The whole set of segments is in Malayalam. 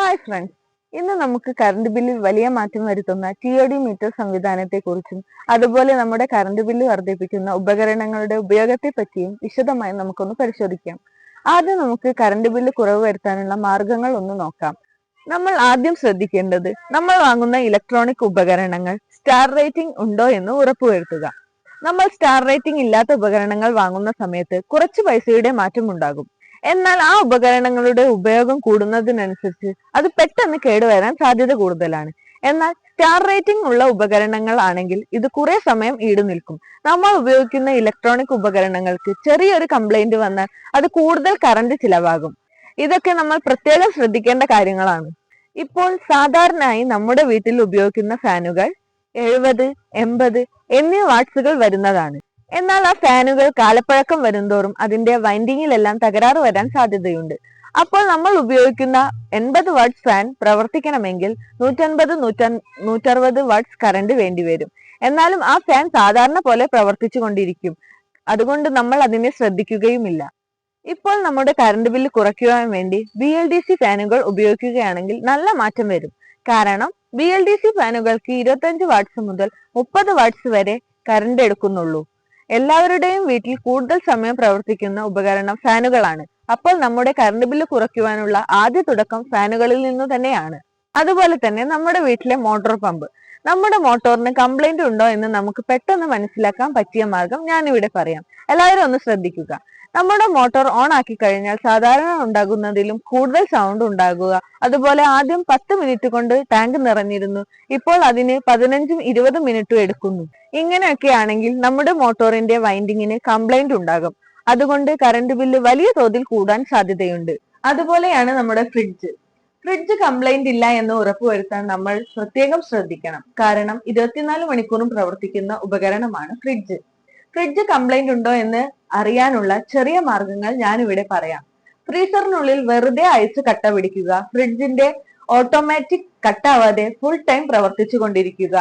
ഹായ് ഫ്രണ്ട്സ് ഇന്ന് നമുക്ക് കറണ്ട് ബില്ലിൽ വലിയ മാറ്റം വരുത്തുന്ന ടി ഒ ഡി മീറ്റർ സംവിധാനത്തെക്കുറിച്ചും അതുപോലെ നമ്മുടെ കറണ്ട് ബില്ല് വർദ്ധിപ്പിക്കുന്ന ഉപകരണങ്ങളുടെ ഉപയോഗത്തെ പറ്റിയും വിശദമായി നമുക്കൊന്ന് പരിശോധിക്കാം. ആദ്യം നമുക്ക് കറണ്ട് ബില്ല് കുറവ് വരുത്താനുള്ള മാർഗങ്ങൾ ഒന്ന് നോക്കാം. നമ്മൾ ആദ്യം ശ്രദ്ധിക്കേണ്ടത് നമ്മൾ വാങ്ങുന്ന ഇലക്ട്രോണിക് ഉപകരണങ്ങൾ സ്റ്റാർ റേറ്റിംഗ് ഉണ്ടോ എന്ന് ഉറപ്പുവരുത്തുക. നമ്മൾ സ്റ്റാർ റേറ്റിംഗ് ഇല്ലാത്ത ഉപകരണങ്ങൾ വാങ്ങുന്ന സമയത്ത് കുറച്ച് പൈസയുടെ മാറ്റം ഉണ്ടാകും. എന്നാൽ ആ ഉപകരണങ്ങളുടെ ഉപയോഗം കൂടുന്നതിനനുസരിച്ച് അത് പെട്ടെന്ന് കേടുവരാൻ സാധ്യത കൂടുതലാണ്. എന്നാൽ സ്റ്റാർ റേറ്റിംഗ് ഉള്ള ഉപകരണങ്ങൾ ആണെങ്കിൽ ഇത് കുറെ സമയം ഈട് നിൽക്കും. നമ്മൾ ഉപയോഗിക്കുന്ന ഇലക്ട്രോണിക് ഉപകരണങ്ങൾക്ക് ചെറിയൊരു കംപ്ലൈന്റ് വന്നാൽ അത് കൂടുതൽ കറണ്ട് ചിലവാകും. ഇതൊക്കെ നമ്മൾ പ്രത്യേകം ശ്രദ്ധിക്കേണ്ട കാര്യങ്ങളാണ്. ഇപ്പോൾ സാധാരണയായി നമ്മുടെ വീട്ടിൽ ഉപയോഗിക്കുന്ന ഫാനുകൾ എഴുപത് എൺപത് എന്നീ വാട്സുകൾ വരുന്നതാണ്. എന്നാൽ ആ ഫാനുകൾ കാലപ്പഴക്കം വരുംതോറും അതിന്റെ വൈൻഡിങ്ങിലെല്ലാം തകരാറ് വരാൻ സാധ്യതയുണ്ട്. അപ്പോൾ നമ്മൾ ഉപയോഗിക്കുന്ന എൺപത് വാട്ട്സ് ഫാൻ പ്രവർത്തിക്കണമെങ്കിൽ നൂറ്റൻപത് നൂറ്റ നൂറ്ററുപത് വാട്ട്സ് കറണ്ട് വേണ്ടിവരും എന്നാലും ആ ഫാൻ സാധാരണ പോലെ പ്രവർത്തിച്ചു കൊണ്ടിരിക്കും അതുകൊണ്ട് നമ്മൾ അതിനെ ശ്രദ്ധിക്കുകയുമില്ല. ഇപ്പോൾ നമ്മുടെ കറണ്ട് ബില്ല് കുറയ്ക്കുവാൻ വേണ്ടി ബി എൽ ഡി സി ഫാനുകൾ ഉപയോഗിക്കുകയാണെങ്കിൽ നല്ല മാറ്റം വരും. കാരണം ബി എൽ ഡി സി ഫാനുകൾക്ക് ഇരുപത്തഞ്ച് വാട്ട്സ് മുതൽ മുപ്പത് വാട്ട്സ് വരെ കറണ്ട് എടുക്കുന്നുള്ളൂ. എല്ലാവരുടെയും വീട്ടിൽ കൂടുതൽ സമയം പ്രവർത്തിക്കുന്ന ഉപകരണം ഫാനുകളാണ്. അപ്പോൾ നമ്മുടെ കറണ്ട് ബില്ല് കുറയ്ക്കുവാനുള്ള ആദ്യ തുടക്കം ഫാനുകളിൽ നിന്നു തന്നെയാണ്. അതുപോലെ തന്നെ നമ്മുടെ വീട്ടിലെ മോട്ടോർ പമ്പ് നമ്മുടെ മോട്ടോറിന് കംപ്ലൈന്റ് ഉണ്ടോ എന്ന് നമുക്ക് പെട്ടെന്ന് മനസ്സിലാക്കാൻ പറ്റിയ മാർഗം ഞാനിവിടെ പറയാം. എല്ലാവരും ഒന്ന് ശ്രദ്ധിക്കുക. നമ്മുടെ മോട്ടോർ ഓൺ ആക്കി കഴിഞ്ഞാൽ സാധാരണ ഉണ്ടാകുന്നതിലും കൂടുതൽ സൗണ്ട് ഉണ്ടാകുക. അതുപോലെ ആദ്യം പത്ത് മിനിറ്റ് കൊണ്ട് ടാങ്ക് നിറഞ്ഞിരുന്നു. ഇപ്പോൾ അതിന് പതിനഞ്ചും ഇരുപതും മിനിറ്റും എടുക്കുന്നു. ഇങ്ങനെയൊക്കെ ആണെങ്കിൽ നമ്മുടെ മോട്ടോറിന്റെ വൈൻഡിങ്ങിന് കംപ്ലൈന്റ് ഉണ്ടാകും. അതുകൊണ്ട് കറണ്ട് ബില്ല് വലിയ തോതിൽ കൂടാൻ സാധ്യതയുണ്ട്. അതുപോലെയാണ് നമ്മുടെ ഫ്രിഡ്ജ് ഫ്രിഡ്ജ് കംപ്ലൈന്റ് ഇല്ല എന്ന് ഉറപ്പുവരുത്താൻ നമ്മൾ പ്രത്യേകം ശ്രദ്ധിക്കണം. കാരണം ഇരുപത്തിനാല് മണിക്കൂറും പ്രവർത്തിക്കുന്ന ഉപകരണമാണ് ഫ്രിഡ്ജ് ഫ്രിഡ്ജ് കംപ്ലൈന്റ് ഉണ്ടോ എന്ന് അറിയാനുള്ള ചെറിയ മാർഗങ്ങൾ ഞാൻ ഇവിടെ പറയാം. ഫ്രീസറിനുള്ളിൽ വെറുതെ അയച്ച് കട്ട പിടിക്കുക ഫ്രിഡ്ജിന്റെ ഓട്ടോമാറ്റിക് കട്ടാവാതെ ഫുൾ ടൈം പ്രവർത്തിച്ചു കൊണ്ടിരിക്കുക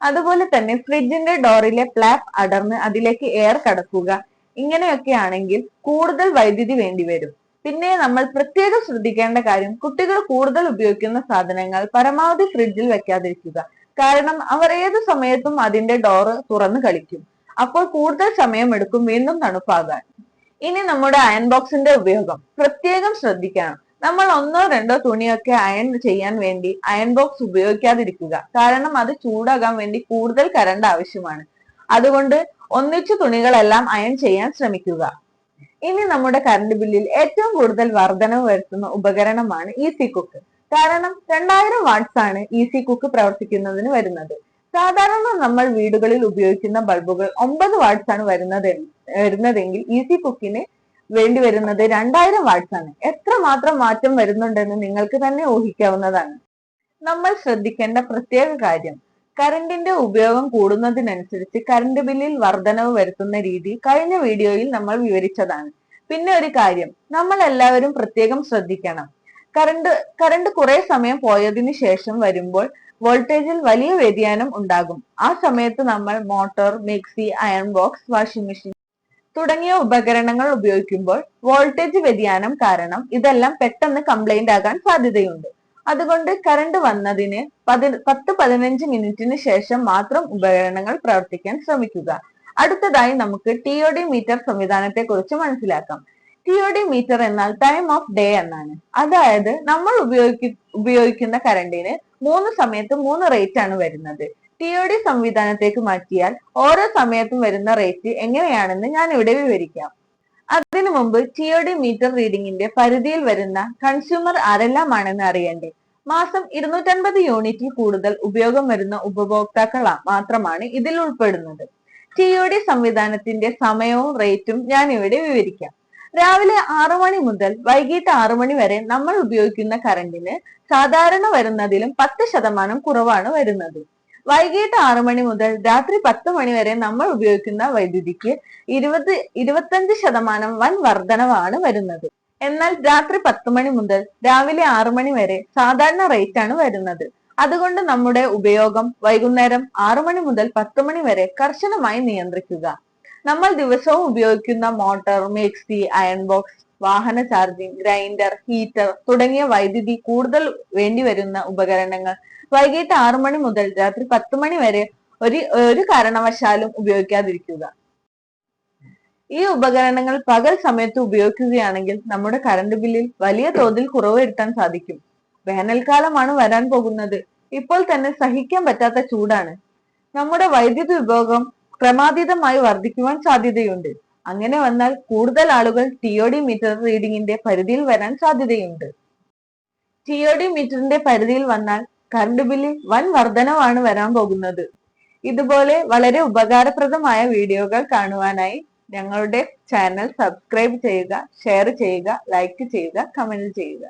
അതുപോലെ തന്നെ ഫ്രിഡ്ജിന്റെ ഡോറിലെ ഫ്ലാപ്പ് അടർന്ന് അതിലേക്ക് എയർ കടക്കുക. ഇങ്ങനെയൊക്കെ ആണെങ്കിൽ കൂടുതൽ വൈദ്യുതി വേണ്ടി വരും. പിന്നെ നമ്മൾ പ്രത്യേകം ശ്രദ്ധിക്കേണ്ട കാര്യം കുട്ടികൾ കൂടുതൽ ഉപയോഗിക്കുന്ന സാധനങ്ങൾ പരമാവധി ഫ്രിഡ്ജിൽ വെക്കാതിരിക്കുക. കാരണം അവർ ഏത് സമയത്തും അതിന്റെ ഡോറ് തുറന്ന് കളിക്കും. അപ്പോൾ കൂടുതൽ സമയം എടുക്കും വീണ്ടും തണുപ്പാകാൻ. ഇനി നമ്മുടെ അയൺ ബോക്സിന്റെ ഉപയോഗം. പ്രത്യേകം ശ്രദ്ധിക്കണം. നമ്മൾ ഒന്നോ രണ്ടോ തുണിയൊക്കെ അയൺ ചെയ്യാൻ വേണ്ടി അയൺ ബോക്സ് ഉപയോഗിക്കാതിരിക്കുക. കാരണം അത് ചൂടാകാൻ വേണ്ടി കൂടുതൽ കരണ്ട് ആവശ്യമാണ്. അതുകൊണ്ട് ഒന്നിച്ചു തുണികളെല്ലാം അയൺ ചെയ്യാൻ ശ്രമിക്കുക. ഇനി നമ്മുടെ കറണ്ട് ബില്ലിൽ ഏറ്റവും കൂടുതൽ വർധനവ് വരുത്തുന്ന ഉപകരണമാണ് ഈസി കുക്ക് കാരണം രണ്ടായിരം വാട്ട്സ് ആണ് ഈസി കുക്ക് പ്രവർത്തിക്കുന്നതിന് വരുന്നത്. സാധാരണ നമ്മൾ വീടുകളിൽ ഉപയോഗിക്കുന്ന ബൾബുകൾ ഒമ്പത് വാട്ട്സ് ആണ് വരുന്നത് വരുന്നതെങ്കിൽ ഈസി കുക്കിന് വേണ്ടി വരുന്നത് രണ്ടായിരം വാട്ട്സ് ആണ്. എത്രമാത്രം മാറ്റം വരുന്നുണ്ടെന്ന് നിങ്ങൾക്ക് തന്നെ ഊഹിക്കാവുന്നതാണ്. നമ്മൾ ശ്രദ്ധിക്കേണ്ട പ്രത്യേക കാര്യം കറണ്ടിന്റെ ഉപയോഗം കൂടുന്നതിനനുസരിച്ച് കറണ്ട് ബില്ലിൽ വർധനവ് വരുത്തുന്ന രീതി കഴിഞ്ഞ വീഡിയോയിൽ നമ്മൾ വിവരിച്ചതാണ്. പിന്നെ ഒരു കാര്യം നമ്മൾ എല്ലാവരും പ്രത്യേകം ശ്രദ്ധിക്കണം. കറണ്ട് കറണ്ട് കുറെ സമയം പോയതിന് ശേഷം വരുമ്പോൾ വോൾട്ടേജിൽ വലിയ വ്യതിയാനം ഉണ്ടാകും. ആ സമയത്ത് നമ്മൾ motor mixie iron box washing machine തുടങ്ങിയ ഉപകരണങ്ങൾ ഉപയോഗിക്കുമ്പോൾ വോൾട്ടേജ് വ്യതിയാനം കാരണം ഇതെല്ലാം പെട്ടെന്ന് കംപ്ലൈന്റ് ആകാൻ സാധ്യതയുണ്ട്. അതുകൊണ്ട് കറണ്ട് വന്നതിന് പതി പത്ത് പതിനഞ്ച് മിനിറ്റിന് ശേഷം മാത്രം ഉപകരണങ്ങൾ പ്രവർത്തിക്കാൻ ശ്രമിക്കുക. അടുത്തതായി നമുക്ക് ടി ഒ ഡി മീറ്റർ സംവിധാനത്തെ കുറിച്ച് മനസ്സിലാക്കാം. ടി ഒ ഡി മീറ്റർ എന്നാൽ ടൈം ഓഫ് ഡേ എന്നാണ്. അതായത് നമ്മൾ ഉപയോഗിക്കു ഉപയോഗിക്കുന്ന കറണ്ടിന് മൂന്ന് സമയത്ത് മൂന്ന് റേറ്റ് ആണ് വരുന്നത്. ടി സംവിധാനത്തേക്ക് മാറ്റിയാൽ ഓരോ സമയത്തും വരുന്ന റേറ്റ് എങ്ങനെയാണെന്ന് ഞാൻ ഇവിടെ വിവരിക്കാം. അതിനു മുമ്പ് ടി മീറ്റർ റീഡിംഗിന്റെ പരിധിയിൽ വരുന്ന കൺസ്യൂമർ ആരെല്ലാമാണെന്ന് അറിയണ്ടേ? മാസം ഇരുന്നൂറ്റൻപത് യൂണിറ്റിൽ കൂടുതൽ ഉപയോഗം വരുന്ന ഉപഭോക്താക്കൾ മാത്രമാണ് ഇതിൽ ഉൾപ്പെടുന്നത്. ടി സംവിധാനത്തിന്റെ സമയവും റേറ്റും ഞാൻ ഇവിടെ വിവരിക്കാം. രാവിലെ ആറു മണി മുതൽ വൈകിട്ട് ആറു മണി വരെ നമ്മൾ ഉപയോഗിക്കുന്ന കറണ്ടിന് സാധാരണ വരുന്നതിലും പത്ത് ശതമാനം കുറവാണ് വരുന്നത്. വൈകിട്ട് ആറു മണി മുതൽ രാത്രി പത്ത് മണി വരെ നമ്മൾ ഉപയോഗിക്കുന്ന വൈദ്യുതിക്ക് ഇരുപത് ഇരുപത്തഞ്ച് ശതമാനം വൻ വർധനവാണ് വരുന്നത്. എന്നാൽ രാത്രി പത്ത് മണി മുതൽ രാവിലെ ആറു മണി വരെ സാധാരണ റേറ്റ് ആണ് വരുന്നത്. അതുകൊണ്ട് നമ്മുടെ ഉപയോഗം വൈകുന്നേരം ആറു മണി മുതൽ പത്ത് മണി വരെ കർശനമായി നിയന്ത്രിക്കുക. നമ്മൾ ദിവസവും ഉപയോഗിക്കുന്ന മോട്ടോർ മിക്സി അയൺ ബോക്സ് വാഹന ചാർജിംഗ് ഗ്രൈൻഡർ ഹീറ്റർ തുടങ്ങിയ വൈദ്യുതി കൂടുതൽ വേണ്ടി വരുന്ന ഉപകരണങ്ങൾ വൈകിട്ട് ആറു മണി മുതൽ രാത്രി പത്ത് മണി വരെ ഒരു ഒരു കാരണവശാലും ഉപയോഗിക്കാതിരിക്കുക. ഈ ഉപകരണങ്ങൾ പകൽ സമയത്ത് ഉപയോഗിക്കുകയാണെങ്കിൽ നമ്മുടെ കറണ്ട് ബില്ലിൽ വലിയ തോതിൽ കുറവ് വരുത്താൻ സാധിക്കും. വേനൽക്കാലമാണ് വരാൻ പോകുന്നത്. ഇപ്പോൾ തന്നെ സഹിക്കാൻ പറ്റാത്ത ചൂടാണ്. നമ്മുടെ വൈദ്യുതി ഉപയോഗം ക്രമാതീതമായി വർദ്ധിക്കുവാൻ സാധ്യതയുണ്ട്. അങ്ങനെ വന്നാൽ കൂടുതൽ ആളുകൾ ടി ഒ ഡി മീറ്റർ റീഡിംഗിന്റെ പരിധിയിൽ വരാൻ സാധ്യതയുണ്ട്. ടി ഒ ഡി മീറ്ററിന്റെ പരിധിയിൽ വന്നാൽ കറണ്ട് ബില്ലിൽ വൻ വർധനവാണ് വരാൻ പോകുന്നത്. ഇതുപോലെ വളരെ ഉപകാരപ്രദമായ വീഡിയോകൾ കാണുവാനായി ഞങ്ങളുടെ ചാനൽ സബ്സ്ക്രൈബ് ചെയ്യുക ഷെയർ ചെയ്യുക ലൈക്ക് ചെയ്യുക കമന്റ് ചെയ്യുക.